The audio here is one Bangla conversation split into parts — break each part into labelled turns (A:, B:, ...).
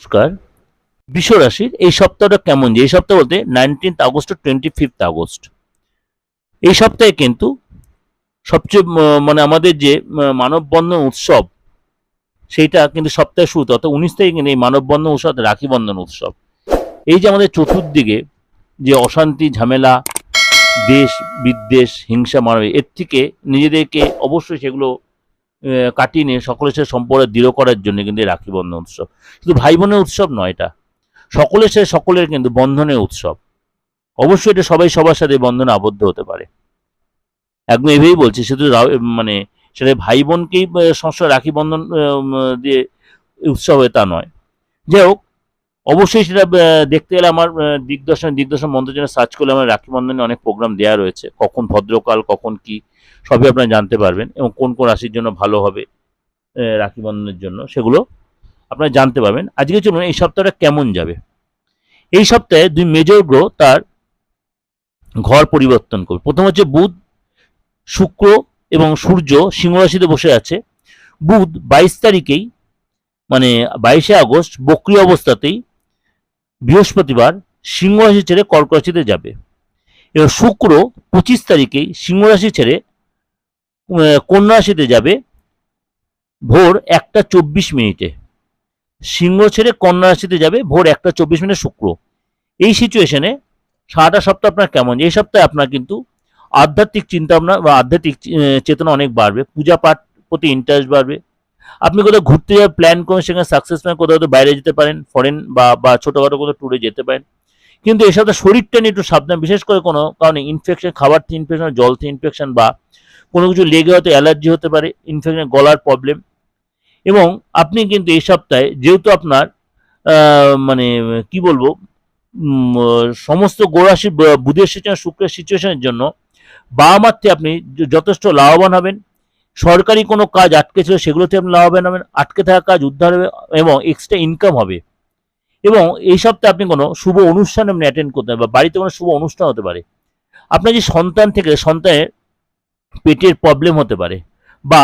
A: নমস্কার। বিশ্ব রাশির এই সপ্তাহটা কেমন যে, এই সপ্তাহ বলতে nineteenth August twenty fifth August. এই সপ্তাহে কিন্তু সবচেয়ে মানে আমাদের যে মানববন্ধন উৎসব, সেইটা কিন্তু সপ্তাহে শুরুতে, অর্থাৎ উনিশ তারিখে কিন্তু এই মানববন্ধন উৎসব রাখি বন্ধন উৎসব। এই যে আমাদের চতুর্দিকে যে অশান্তি, ঝামেলা দেশ বিদ্বেষ হিংসা, মানবে, এর থেকে নিজেদেরকে অবশ্যই সেগুলো কাটিয়ে নিয়ে সকলের সাথে সম্পর্ক দৃঢ় করার জন্য কিন্তু রাখি বন্ধন উৎসব। শুধু ভাই বোনের উৎসব নয় এটা। সকলের সাথে সকলের কিন্তু বন্ধনের উৎসব। অবশ্যই এটা সবাই সবার সাথে বন্ধনে আবদ্ধ হতে পারে। একদম এভাবেই বলছি শুধু মানে সেটা ভাই বোনকেই আহ, রাখি বন্ধন দিয়ে উৎসব হয় তা নয়। যাই হোক অবশ্যই সেটা দেখতে গেলে আমার দিগদর্শন দিগদর্শন মন্ত্রজনে সার্চ করলে আমার রাখি বন্ধনে অনেক প্রোগ্রাম দেওয়া রয়েছে। কখন ভদ্রকাল, কখন কি, সবই আপনারা জানতে পারবেন এবং কোন কোন রাশির জন্য ভালো হবে রাখি বন্ধনের জন্য সেগুলো আপনারা জানতে পারবেন। আজকে চলুন এই সপ্তাহটা কেমন যাবে? এই সপ্তাহে দুই মেজর গ্রহ তার ঘর পরিবর্তন করবে। প্রথম হচ্ছে বুধ, শুক্র এবং সূর্য সিংহ রাশিতে বসে আছে। বুধ বাইশ তারিখেই মানে বাইশে আগস্ট বক্রি অবস্থাতেই বৃহস্পতিবার সিংহ রাশি ছেড়ে কর্ক রাশিতে যাবে। এবার শুক্র পঁচিশ তারিখেই সিংহ রাশি ছেড়ে কন্যা যাবে ভোর একটা চব্বিশ মিনিটে। সিংহ ছেড়ে কন্যা যাবে ভোর একটা চব্বিশ মিনিটে শুক্র। এই সিচুয়েশনে সারাটা সপ্তাহ আপনার কেমন? এই সপ্তাহে আপনার কিন্তু আধ্যাত্মিক চিন্তা ভাবনা বা আধ্যাত্মিক চেতনা অনেক বাড়বে। পূজা পাঠ প্রতি ইন্টারেস্ট বাড়বে। আপনি কোথাও ঘুরতে যাওয়ার প্ল্যান করেন, সেখানে সাকসেস প্ল্যান কোথাও বাইরে যেতে পারেন ফরেন বা বা ছোটোখাটো কোথাও ট্যুরে যেতে পারেন। কিন্তু এই সপ্তাহে শরীরটা নিয়ে একটু সাবধান, বিশেষ করে কোনো কারণে ইনফেকশন খাবার থেকে ইনফেকশন জল থেকে ইনফেকশন বা কোনো কিছু লেগে হয়তো অ্যালার্জি হতে পারে ইনফেকশন গলার প্রবলেম এবং আপনি কিন্তু এই সপ্তাহে যেহেতু আপনার মানে কি বলব সমস্ত গোড়াশি, বুধের সিচুয়েশন, শুক্রের সিচুয়েশনের জন্য বাবা মাত্রে আপনি যথেষ্ট লাভবান হবেন। সরকারি কোনো কাজ আটকে ছিল সেগুলোতে আপনি লাভবান হবেন আটকে থাকা কাজ উদ্ধার হবে এবং এক্সট্রা ইনকাম হবে। এবং এই সপ্তাহে আপনি কোনো শুভ অনুষ্ঠান আপনি অ্যাটেন্ড করতে পারেন বা বাড়িতে কোনো শুভ অনুষ্ঠান হতে পারে। আপনার যে সন্তান থেকে সন্তানের পেটের প্রবলেম হতে পারে বা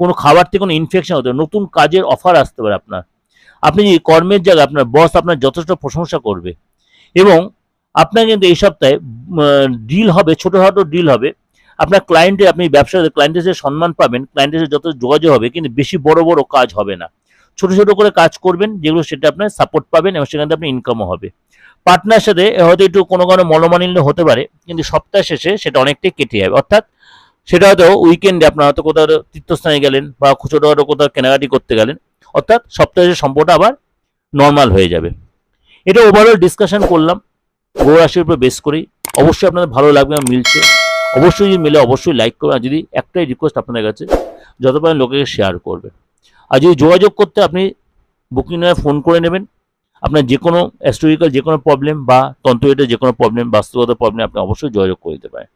A: কোনো খাবার থেকে কোনো ইনফেকশন হতে পারে, নতুন কাজের অফার আসতে পারে আপনার। আপনি যে কর্মের জায়গায় আপনার বস আপনার যথেষ্ট প্রশংসা করবে এবং আপনার কিন্তু এই সপ্তাহে ডিল হবে, ছোটোখাটো ডিল হবে আপনার ক্লায়েন্টের আপনি ব্যবসা ক্লায়েন্টের সাথে সম্মান পাবেন ক্লায়েন্টের সাথে যত যোগাযোগ হবে, কিন্তু বেশি বড় বড় কাজ হবে না। ছোট ছোট করে কাজ করবেন, যেগুলো সেটা আপনার সাপোর্ট পাবেন এবং সেখান থেকে ইনকামও হবে। পার্টনার সাথে হয়তো একটু কোনো কোনো মনোমালিন্য হতে পারে, কিন্তু সপ্তাহ শেষে সেটা অনেকটাই কেটে যাবে। অর্থাৎ সেটা হয়তো উইকেন্ডে আপনার হয়তো কোথাও তীর্থস্থানে গেলেন বা ছোটোখাটো কোথাও কেনাকাটি করতে গেলেন, অর্থাৎ সপ্তাহের সম্পর্কটা আবার নর্মাল হয়ে যাবে। এটা ওভারঅল ডিসকাশন করলাম। গ্রহ রাশির উপর বেস করেই। অবশ্যই আপনাদের ভালো লাগবে, মিলছে। অবশ্যই যদি মেলে অবশ্যই লাইক করবেন। যদি একটাই রিকোয়েস্ট আপনাদের কাছে, যত পারেন লোকেকে শেয়ার করবেন আর যদি যোগাযোগ করতে আপনি বুকিং নয় ফোন করে নেবেন, আপনার যে কোনো অ্যাস্ট্রোলজিক্যাল যে কোনো প্রবলেম বা তন্ত্রয়ের যে কোনো প্রবলেম বাস্তুগত প্রবলেম আপনি অবশ্যই যোগাযোগ করে দিতে পারেন।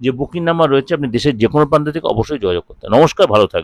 A: যে বুকিং নাম্বার রয়েছে, আপনি দেশের যে কোনো প্রান্ত থেকে অবশ্যই যোগাযোগ করতে নমস্কার, ভালো থাকবেন।